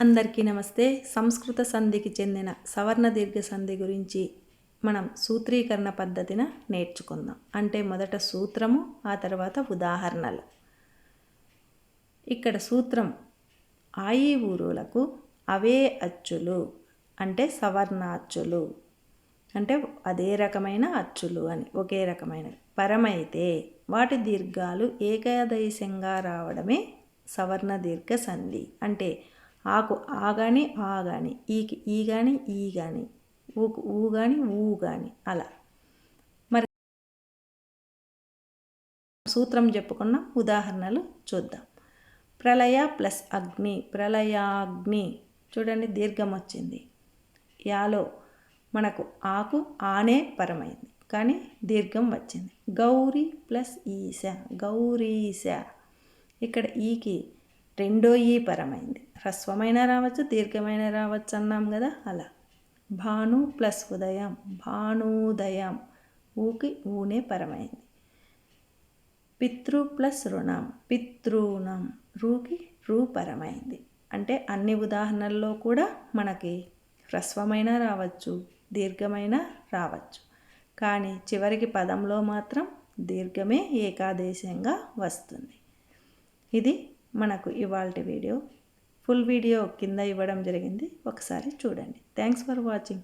అందరికీ నమస్తే. సంస్కృత సంధికి చెందిన సవర్ణ దీర్ఘ సంధి గురించి మనం సూత్రీకరణ పద్ధతిన నేర్చుకుందాం. అంటే మొదట సూత్రము ఆ తర్వాత ఉదాహరణలు. ఇక్కడ సూత్రం ఆయి ఊరులకు అవే అచ్చులు అంటే సవర్ణ అచ్చులు అంటే అదే రకమైన అచ్చులు అని ఒకే రకమైన పరమైతే వాటి దీర్ఘాలు ఏకాదశంగా రావడమే సవర్ణ దీర్ఘ సంధి. అంటే ఆకు ఆ కానీ ఆ కానీ ఈకి ఈ కానీ ఈ కానీ ఊకు ఊ కానీ ఊ కానీ అలా. మరి సూత్రం చెప్పుకున్న ఉదాహరణలు చూద్దాం. ప్రళయ ప్లస్ అగ్ని ప్రళయాగ్ని చూడండి దీర్ఘం వచ్చింది. యాలో మనకు ఆకు ఆనే పరమైంది కానీ దీర్ఘం వచ్చింది. గౌరీ ప్లస్ ఈశ గౌరీశ. ఇక్కడ ఈకి రెండో ఈ పరమైంది. హ్రస్వమైన రావచ్చు దీర్ఘమైన రావచ్చు అన్నాం కదా అలా. భాను ప్లస్ ఉదయం భానుదయం. ఊకి ఊనే పరమైంది. పితృ ప్లస్ రుణం పితృణం. రూకి రూ పరమైంది. అంటే అన్ని ఉదాహరణల్లో కూడా మనకి హ్రస్వమైన రావచ్చు దీర్ఘమైన రావచ్చు. కానీ చివరికి పదంలో మాత్రం దీర్ఘమే ఏకాదేశంగా వస్తుంది. ఇది మనకు ఇవాళ వీడియో ఫుల్ వీడియో కింద ఇవ్వడం జరిగింది. ఒకసారి చూడండి. Thanks for watching